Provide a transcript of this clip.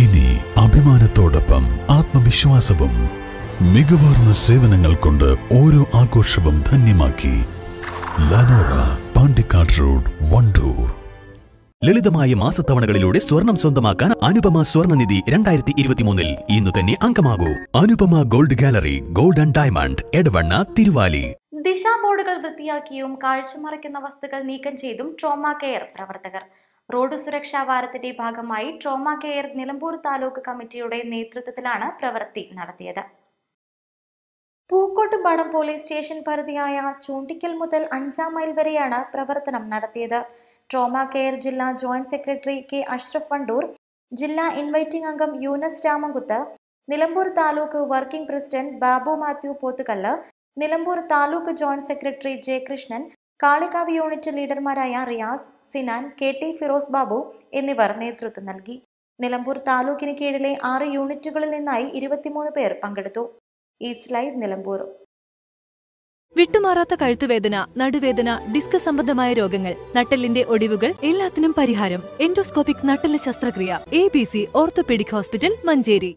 ഇനി അഭിമാനത്തോടൊപ്പം ആത്മവിശ്വാസവും മികവാർന്ന സേവനങ്ങൾ കൊണ്ട് ഓരോ ആഘോഷവും ധന്യമാക്കി ലനോറ പാണ്ടിക്കാട് റോഡ് വണ്ടൂർ. ലളിതമായ മാസത്തവണകളിലൂടെ സ്വർണം സ്വന്തമാക്കാൻ അനുപമ സ്വർണനിധി രണ്ടായിരത്തി ഇരുപത്തിമൂന്നിൽ ഇന്ന് തന്നെ അംഗമാകൂ. Anupama gold gallery gold and diamond Edavanna Thiruvali. ദിശാ ബോർഡുകൾ വൃത്തിയാക്കിയും കാഴ്ചമറയ്ക്കുന്ന വസ്തുക്കൾ നീക്കം ചെയ്തും ട്രോമ കെയർ പ്രവർത്തകർ. റോഡ് സുരക്ഷാ വാരത്തിന്റെ ഭാഗമായി ട്രോമ കെയർ നിലമ്പൂർ താലൂക്ക് കമ്മിറ്റിയുടെ നേതൃത്വത്തിലാണ് പ്രവൃത്തി നടത്തിയത്. പൂക്കോട്ടുംപാടം പോലീസ് സ്റ്റേഷൻ പരിധിയായ ചൂണ്ടിക്കൽ മുതൽ അഞ്ചാം മൈൽ വരെയാണ് പ്രവർത്തനം നടത്തിയത്. ട്രോമ കെയർ ജില്ലാ joint secretary K Ashraf Wandoor ജില്ലാ ഇൻവൈറ്റിംഗ് അംഗം Yunus Ramankuth Nilambur taluk working president Babu Mathew Pothukallu Nilambur taluk joint secretary J Krishnan Kalikavu unit ലീഡർമാരായ Riyas Sinan K T Firoz Babu എന്നിവർ നേതൃത്വം നൽകി. നിലമ്പൂർ താലൂക്കിന് കീഴിലെ ആറ് യൂണിറ്റുകളിൽ നിന്നായി ഇരുപത്തിമൂന്ന് പേർ പങ്കെടുത്തു. ലൈവ് നിലമ്പൂർ. വിട്ടുമാറാത്ത കഴുത്തുവേദന നടുവേദന ഡിസ്ക് സംബന്ധമായ രോഗങ്ങൾ നട്ടലിന്റെ ഒടിവുകൾ എല്ലാത്തിനും പരിഹാരം. എൻഡോസ്കോപ്പിക് നട്ടെല്ല് ശസ്ത്രക്രിയ. A B C orthopaedic hospital Manjeri.